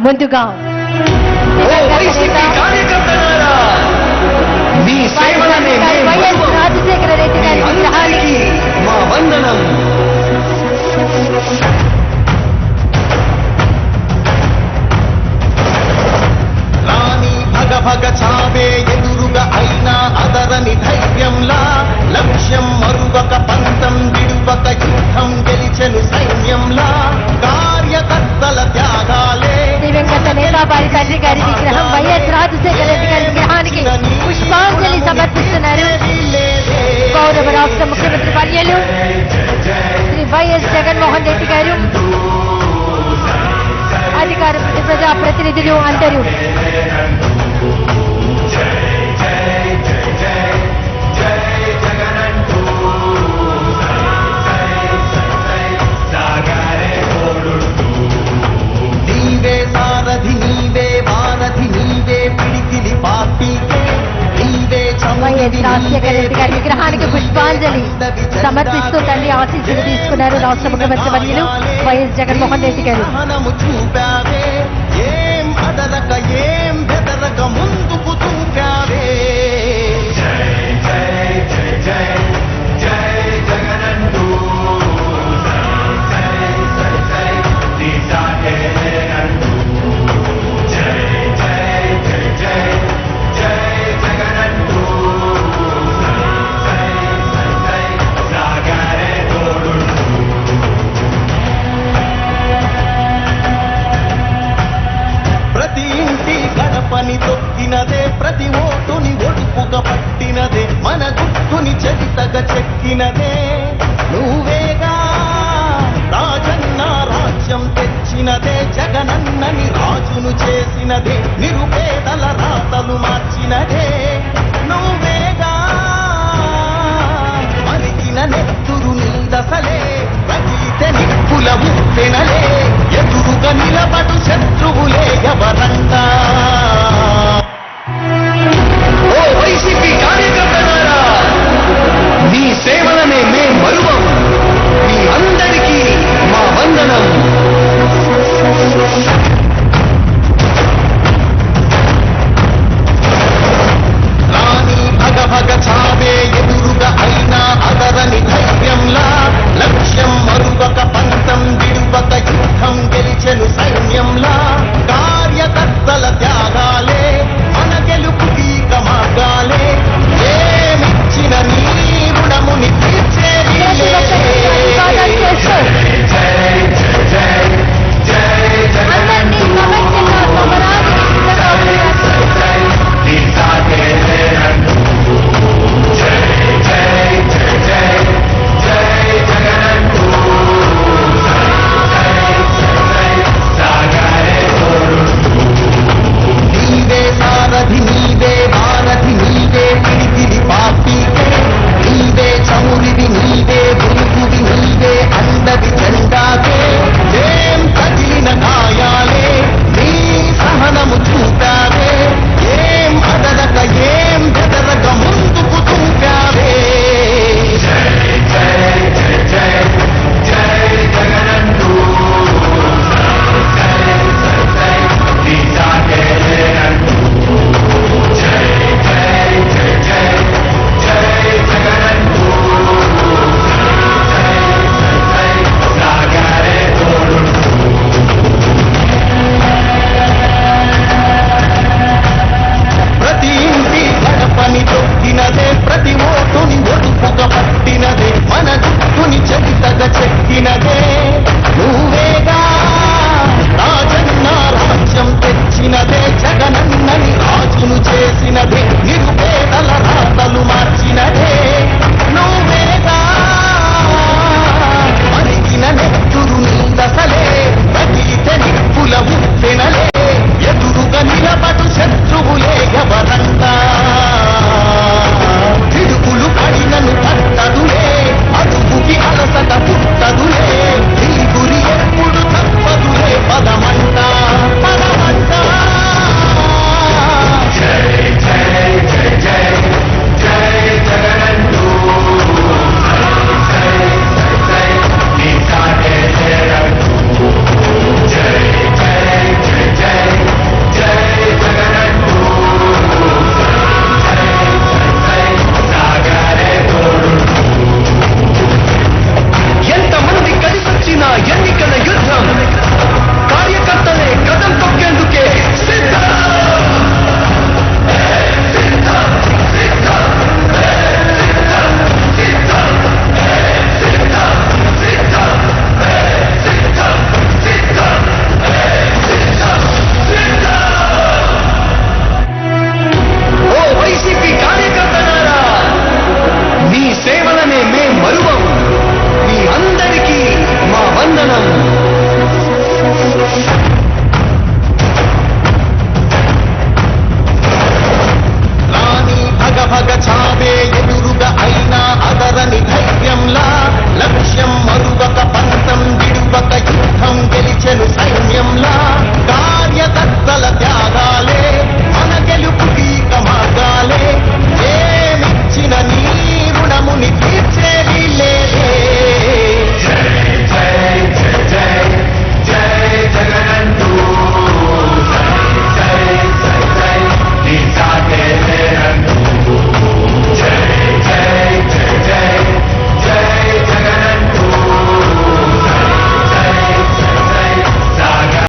ముందుగా. రాణి భగ భగ చావే ఎదురుగా అయినా అదరని ధైర్యంలా లక్ష్యం మరువక పంతం విడువక యుద్ధం గెలిచెను చర్యలు శ్రీ వైఎస్ జగన్మోహన్ రెడ్డి గారు. అధికార ప్రజా ప్రతినిధులు అందరూ. సమర్పిస్తూ తండ్రి ఆశీస్సులు తీసుకున్నారు రాష్ట్ర ముఖ్యమంత్రి వర్యులు వైఎస్ జగన్మోహన్ రెడ్డి గారు. దొరికినదే నువ్వేగా రాజన్న రాజ్యం తెచ్చినదే జగనన్నని రాజును చేసినదే నిరుపేదల రాతలు మార్చినదే.